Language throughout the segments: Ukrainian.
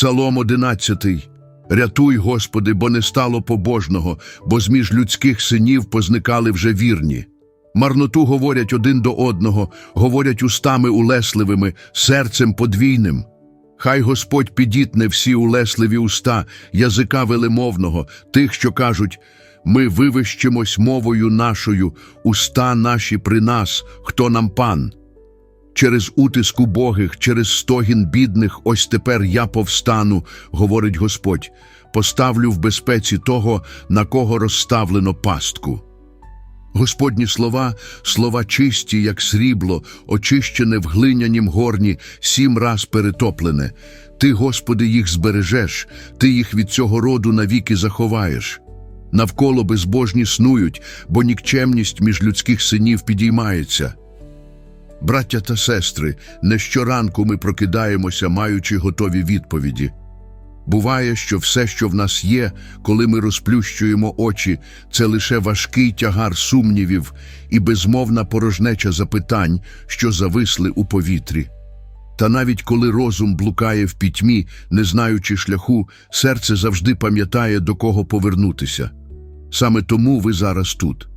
Псалом 11. Рятуй, Господи, бо не стало побожного, бо зміж людських синів позникали вже вірні. Марноту говорять один до одного, говорять устами улесливими, серцем подвійним. Хай Господь підітне всі улесливі уста, язика велемовного, тих, що кажуть, ми вивищимось мовою нашою, уста наші при нас, хто нам пан. Через утиск убогих, через стогін бідних, ось тепер я повстану, говорить Господь, поставлю в безпеці того, на кого розставлено пастку. Господні слова, слова чисті, як срібло, очищене в глинянім горні, сім раз перетоплене. Ти, Господи, їх збережеш, ти їх від цього роду навіки заховаєш. Навколо безбожні снують, бо нікчемність між людських синів підіймається. Браття та сестри, не щоранку ми прокидаємося, маючи готові відповіді. Буває, що все, що в нас є, коли ми розплющуємо очі, це лише важкий тягар сумнівів і безмовна порожнеча запитань, що зависли у повітрі. Та навіть коли розум блукає в пітьмі, не знаючи шляху, серце завжди пам'ятає, до кого повернутися. Саме тому ви зараз тут.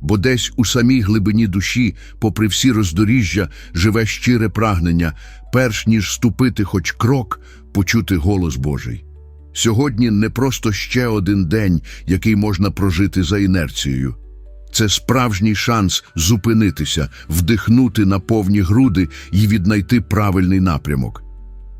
Бо десь у самій глибині душі, попри всі роздоріжжя, живе щире прагнення, перш ніж ступити хоч крок, почути голос Божий. Сьогодні не просто ще один день, який можна прожити за інерцією. Це справжній шанс зупинитися, вдихнути на повні груди і віднайти правильний напрямок.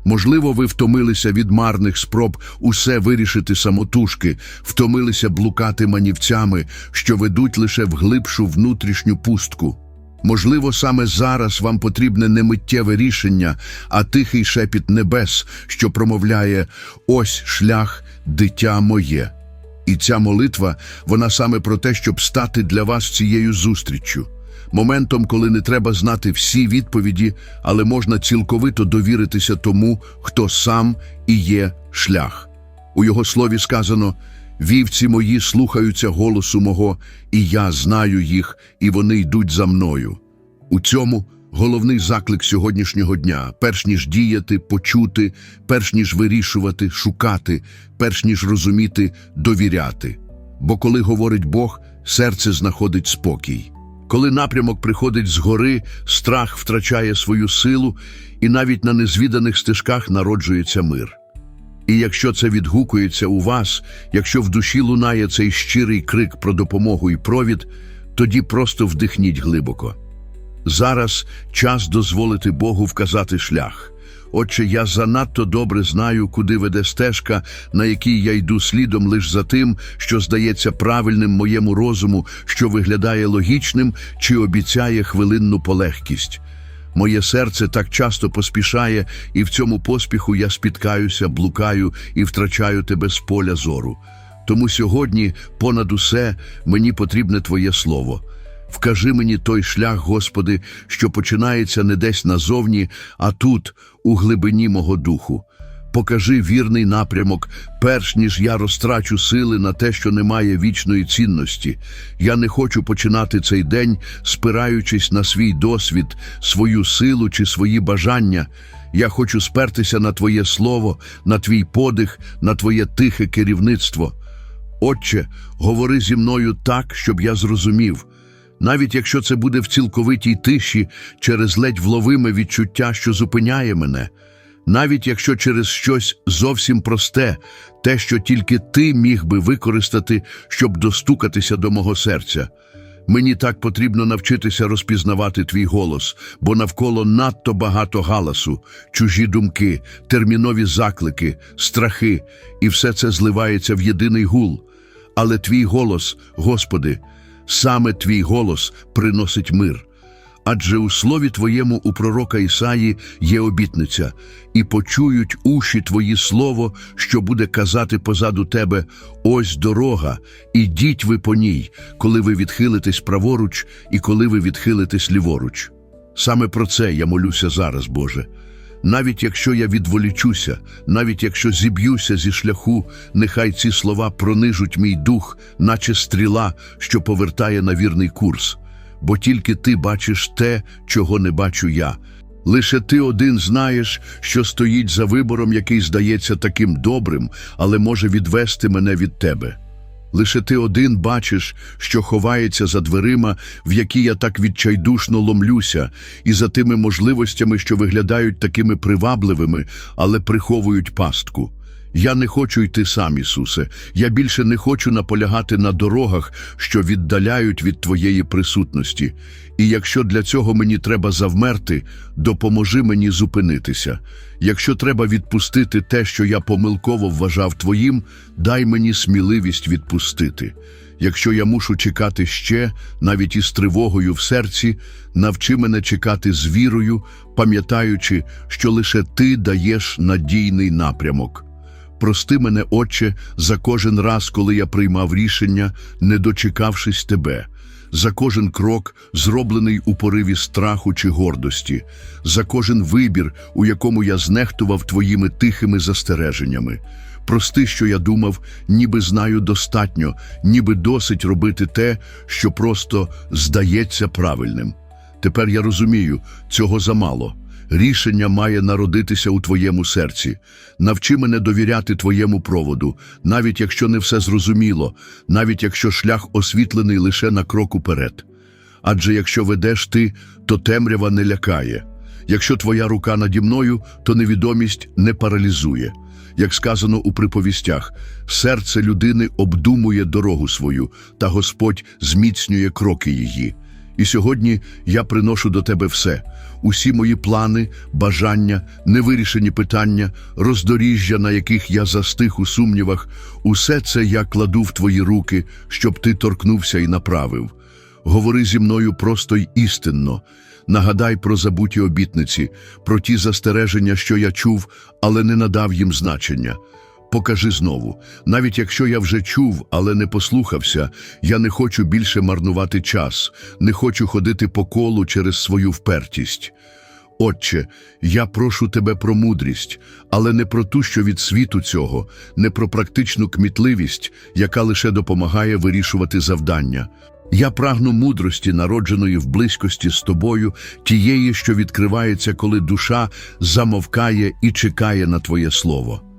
Можливо, ви втомилися від марних спроб усе вирішити самотужки, втомилися блукати манівцями, що ведуть лише в глибшу внутрішню пустку. Можливо, саме зараз вам потрібне не миттєве рішення, а тихий шепіт небес, що промовляє «Ось шлях, дитя моє». І ця молитва, вона саме про те, щоб стати для вас цією зустріччю. Моментом, коли не треба знати всі відповіді, але можна цілковито довіритися тому, хто сам і є шлях. У його слові сказано «Вівці мої слухаються голосу мого, і я знаю їх, і вони йдуть за мною». У цьому головний заклик сьогоднішнього дня, перш ніж діяти, почути, перш ніж вирішувати, шукати, перш ніж розуміти, довіряти. Бо коли говорить Бог, серце знаходить спокій. Коли напрямок приходить згори, страх втрачає свою силу, і навіть на незвіданих стежках народжується мир. І якщо це відгукується у вас, якщо в душі лунає цей щирий крик про допомогу і провід, тоді просто вдихніть глибоко. Зараз час дозволити Богу вказати шлях. Отче, я занадто добре знаю, куди веде стежка, на якій я йду слідом лише за тим, що здається правильним моєму розуму, що виглядає логічним чи обіцяє хвилинну полегкість. Моє серце так часто поспішає, і в цьому поспіху я спіткаюся, блукаю і втрачаю тебе з поля зору. Тому сьогодні, понад усе, мені потрібне Твоє слово. Вкажи мені той шлях, Господи, що починається не десь назовні, а тут, у глибині мого духу. Покажи вірний напрямок, перш ніж я розтрачу сили на те, що не має вічної цінності. Я не хочу починати цей день, спираючись на свій досвід, свою силу чи свої бажання. Я хочу спертися на Твоє слово, на твій подих, на Твоє тихе керівництво. Отче, говори зі мною так, щоб я зрозумів. Навіть якщо це буде в цілковитій тиші через ледь вловиме відчуття, що зупиняє мене, навіть якщо через щось зовсім просте, те, що тільки ти міг би використати, щоб достукатися до мого серця. Мені так потрібно навчитися розпізнавати твій голос, бо навколо надто багато галасу, чужі думки, термінові заклики, страхи, і все це зливається в єдиний гул. Але твій голос, Господи, саме твій голос приносить мир. Адже у слові Твоєму у пророка Ісаї є обітниця, і почують уші Твої слово, що буде казати позаду тебе: ось дорога, ідіть ви по ній, коли ви відхилитесь праворуч і коли ви відхилитесь ліворуч. Саме про це я молюся зараз, Боже. Навіть якщо я відволічуся, навіть якщо зіб'юся зі шляху, нехай ці слова пронижуть мій дух, наче стріла, що повертає на вірний курс. Бо тільки ти бачиш те, чого не бачу я. Лише ти один знаєш, що стоїть за вибором, який здається таким добрим, але може відвести мене від тебе. Лише ти один бачиш, що ховається за дверима, в які я так відчайдушно ломлюся, і за тими можливостями, що виглядають такими привабливими, але приховують пастку. Я не хочу йти сам, Ісусе. Я більше не хочу наполягати на дорогах, що віддаляють від Твоєї присутності. І якщо для цього мені треба завмерти, допоможи мені зупинитися. Якщо треба відпустити те, що я помилково вважав Твоїм, дай мені сміливість відпустити. Якщо я мушу чекати ще, навіть із тривогою в серці, навчи мене чекати з вірою, пам'ятаючи, що лише Ти даєш надійний напрямок. Прости мене, Отче, за кожен раз, коли я приймав рішення, не дочекавшись тебе, за кожен крок, зроблений у пориві страху чи гордості, за кожен вибір, у якому я знехтував твоїми тихими застереженнями. Прости, що я думав, ніби знаю достатньо, ніби досить робити те, що просто здається правильним. Тепер я розумію, цього замало. Рішення має народитися у твоєму серці. Навчи мене довіряти твоєму проводу, навіть якщо не все зрозуміло, навіть якщо шлях освітлений лише на крок уперед. Адже якщо ведеш ти, то темрява не лякає. Якщо твоя рука наді мною, то невідомість не паралізує. Як сказано у приповістях, серце людини обдумує дорогу свою, та Господь зміцнює кроки її. І сьогодні я приношу до тебе все, усі мої плани, бажання, невирішені питання, роздоріжжя, на яких я застиг у сумнівах, усе це я кладу в твої руки, щоб ти торкнувся і направив. Говори зі мною просто й істинно. Нагадай про забуті обітниці, про ті застереження, що я чув, але не надав їм значення. Покажи знову, навіть якщо я вже чув, але не послухався, я не хочу більше марнувати час, не хочу ходити по колу через свою впертість. Отче, я прошу тебе про мудрість, але не про ту, що від світу цього, не про практичну кмітливість, яка лише допомагає вирішувати завдання. Я прагну мудрості, народженої в близькості з тобою, тієї, що відкривається, коли душа замовкає і чекає на Твоє Слово.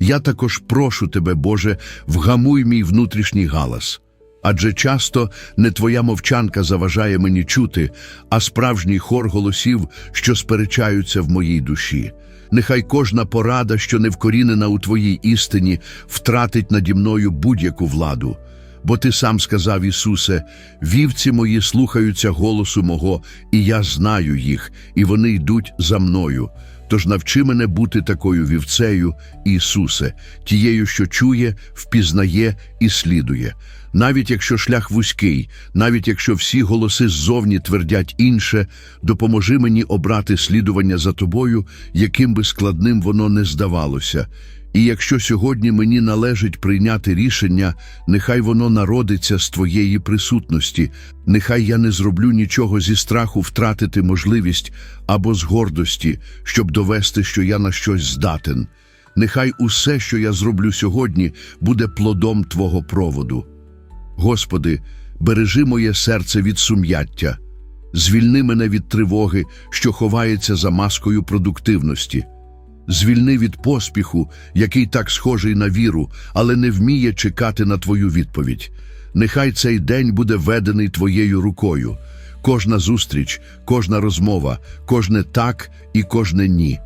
Я також прошу тебе, Боже, вгамуй мій внутрішній галас. Адже часто не твоя мовчанка заважає мені чути, а справжній хор голосів, що сперечаються в моїй душі. Нехай кожна порада, що не вкорінена у твоїй істині, втратить наді мною будь-яку владу. Бо ти сам сказав, Ісусе, вівці мої слухаються голосу мого, і я знаю їх, і вони йдуть за мною. Тож навчи мене бути такою вівцею, Ісусе, тією, що чує, впізнає і слідує. Навіть якщо шлях вузький, навіть якщо всі голоси ззовні твердять інше, допоможи мені обрати слідування за тобою, яким би складним воно не здавалося. І якщо сьогодні мені належить прийняти рішення, нехай воно народиться з твоєї присутності, нехай я не зроблю нічого зі страху втратити можливість або з гордості, щоб довести, що я на щось здатен. Нехай усе, що я зроблю сьогодні, буде плодом Твого проводу. Господи, бережи моє серце від сум'яття, звільни мене від тривоги, що ховається за маскою продуктивності. Звільни від поспіху, який так схожий на віру, але не вміє чекати на твою відповідь. Нехай цей день буде ведений твоєю рукою. Кожна зустріч, кожна розмова, кожне так і кожне ні.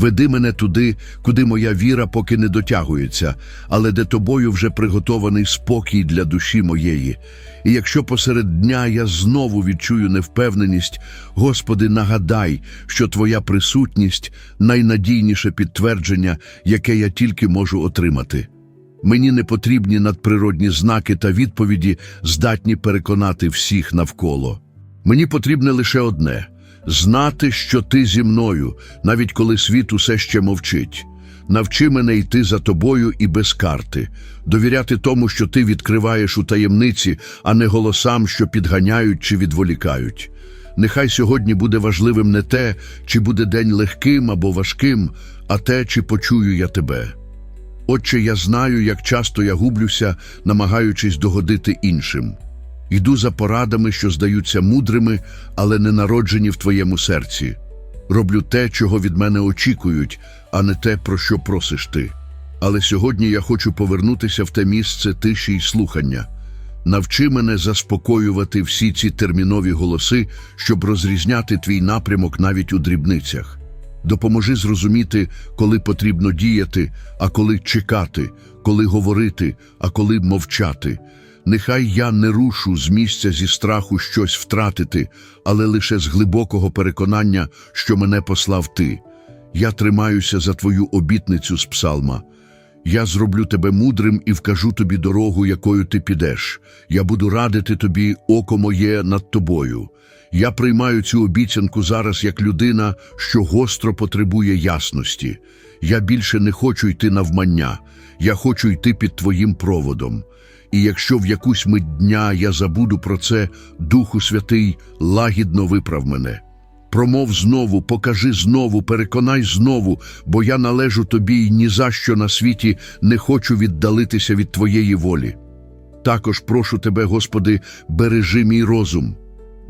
Веди мене туди, куди моя віра поки не дотягується, але де тобою вже приготований спокій для душі моєї. І якщо посеред дня я знову відчую невпевненість, Господи, нагадай, що Твоя присутність найнадійніше підтвердження, яке я тільки можу отримати. Мені не потрібні надприродні знаки та відповіді, здатні переконати всіх навколо. Мені потрібне лише одне знати, що ти зі мною, навіть коли світ усе ще мовчить. Навчи мене йти за тобою і без карти, довіряти тому, що ти відкриваєш у таємниці, а не голосам, що підганяють чи відволікають. Нехай сьогодні буде важливим не те, чи буде день легким або важким, а те, чи почую я тебе. Отче, я знаю, як часто я гублюся, намагаючись догодити іншим. Йду за порадами, що здаються мудрими, але не народжені в твоєму серці. роблю те, чого від мене очікують, а не те, про що просиш ти. Але сьогодні я хочу повернутися в те місце тиші й слухання. Навчи мене заспокоювати всі ці термінові голоси, щоб розрізняти твій напрямок навіть у дрібницях. Допоможи зрозуміти, коли потрібно діяти, а коли чекати, коли говорити, а коли мовчати. Нехай я не рушу з місця зі страху щось втратити, але лише з глибокого переконання, що мене послав ти. Я тримаюся за твою обітницю з псалма. Я зроблю тебе мудрим і вкажу тобі дорогу, якою ти підеш. Я буду радити тобі, око моє над тобою. Я приймаю цю обіцянку зараз як людина, що гостро потребує ясності. Я більше не хочу йти навмання, я хочу йти під твоїм проводом. І якщо в якусь мить дня я забуду про це, Духу Святий, лагідно виправ мене. Промов знову, покажи знову, переконай знову, бо я належу тобі і ні за що на світі не хочу віддалитися від твоєї волі. Також прошу тебе, Господи, бережи мій розум,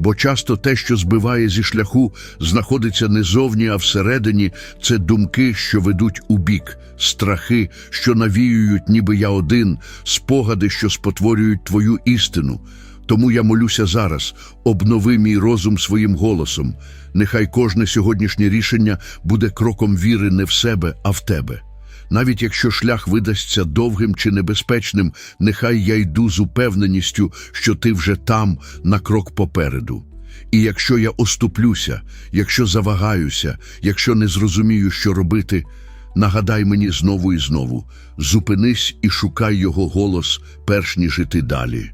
бо часто те, що збиває зі шляху, знаходиться не зовні, а всередині це думки, що ведуть у бік, страхи, що навіюють, ніби я один, спогади, що спотворюють твою істину. Тому я молюся зараз, обнови мій розум своїм голосом. Нехай кожне сьогоднішнє рішення буде кроком віри не в себе, а в тебе. Навіть якщо шлях видасться довгим чи небезпечним, нехай я йду з упевненістю, що ти вже там, на крок попереду. І якщо я оступлюся, якщо завагаюся, якщо не зрозумію, що робити, нагадай мені знову і знову, зупинись і шукай його голос, перш ніж іти далі.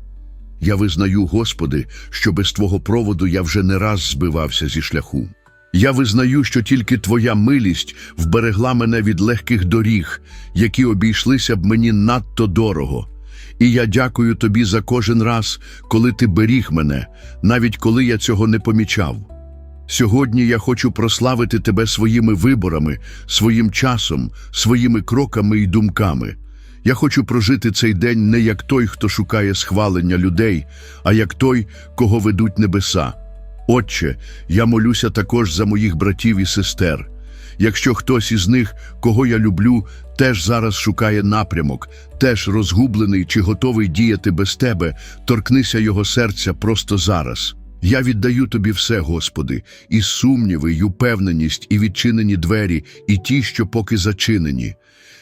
Я визнаю, Господи, що без Твого проводу я вже не раз збивався зі шляху. Я визнаю, що тільки Твоя милість вберегла мене від легких доріг, які обійшлися б мені надто дорого. І я дякую Тобі за кожен раз, коли Ти беріг мене, навіть коли я цього не помічав. Сьогодні я хочу прославити Тебе своїми виборами, своїм часом, своїми кроками і думками. Я хочу прожити цей день не як той, хто шукає схвалення людей, а як той, кого ведуть небеса. Отче, я молюся також за моїх братів і сестер. Якщо хтось із них, кого я люблю, теж зараз шукає напрямок, теж розгублений чи готовий діяти без тебе, торкнися його серця просто зараз. Я віддаю тобі все, Господи, і сумніви, і упевненість, і відчинені двері, і ті, що поки зачинені.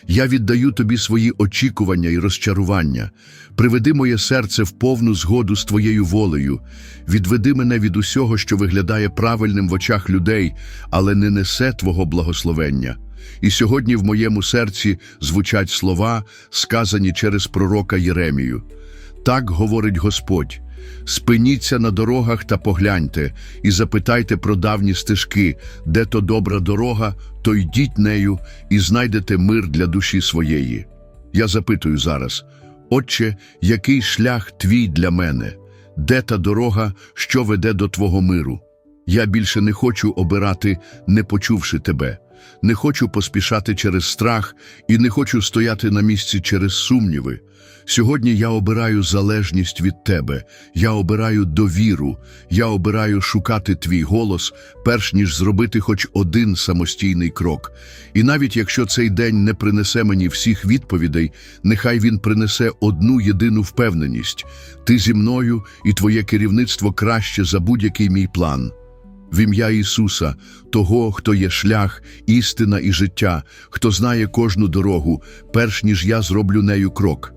Я віддаю тобі свої очікування і розчарування. Приведи моє серце в повну згоду з твоєю волею. Відведи мене від усього, що виглядає правильним в очах людей, але не несе твого благословення. І сьогодні в моєму серці звучать слова, сказані через пророка Єремію. Так говорить Господь. Спиніться на дорогах та погляньте, і запитайте про давні стежки, де то добра дорога, то йдіть нею і знайдете мир для душі своєї. Я запитую зараз, Отче, який шлях твій для мене? Де та дорога, що веде до Твого миру? Я більше не хочу обирати, не почувши тебе, не хочу поспішати через страх і не хочу стояти на місці через сумніви. Сьогодні я обираю залежність від тебе, я обираю довіру, я обираю шукати твій голос, перш ніж зробити хоч один самостійний крок. І навіть якщо цей день не принесе мені всіх відповідей, нехай він принесе одну єдину впевненість: ти зі мною і твоє керівництво краще за будь-який мій план. В ім'я Ісуса, того, хто є шлях, істина і життя, хто знає кожну дорогу, перш ніж я зроблю нею крок.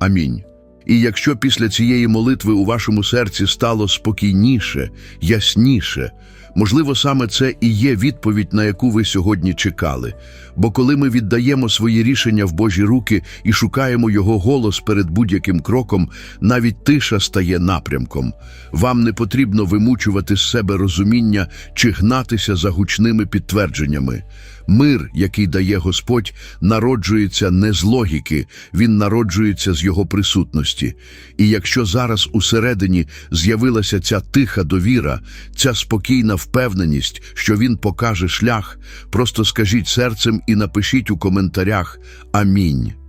Амінь. І якщо після цієї молитви у вашому серці стало спокійніше, ясніше, можливо, саме це і є відповідь, на яку ви сьогодні чекали. Бо коли ми віддаємо свої рішення в Божі руки і шукаємо Його голос перед будь-яким кроком, навіть тиша стає напрямком. Вам не потрібно вимучувати з себе розуміння чи гнатися за гучними підтвердженнями. Мир, який дає Господь, народжується не з логіки, він народжується з його присутності. І якщо зараз усередині з'явилася ця тиха довіра, ця спокійна впевненість, що він покаже шлях, просто скажіть серцем і напишіть у коментарях Амінь.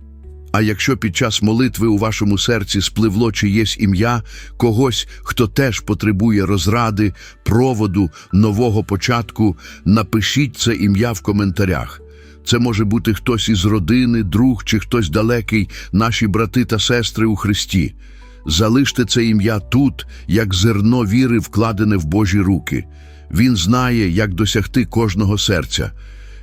А якщо під час молитви у вашому серці спливло чиєсь ім'я, когось, хто теж потребує розради, проводу, нового початку, напишіть це ім'я в коментарях. Це може бути хтось із родини, друг чи хтось далекий, наші брати та сестри у Христі. Залиште це ім'я тут, як зерно віри, вкладене в Божі руки. Він знає, як досягти кожного серця.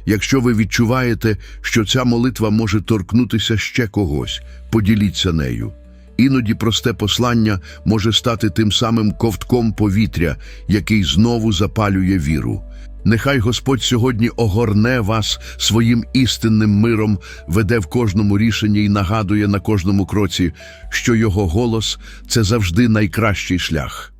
Якщо ви відчуваєте, що ця молитва може торкнутися ще когось, поділіться нею. Іноді просте послання може стати тим самим ковтком повітря, який знову запалює віру. Нехай Господь сьогодні огорне вас своїм істинним миром, веде в кожному рішенні і нагадує на кожному кроці, що його голос це завжди найкращий шлях.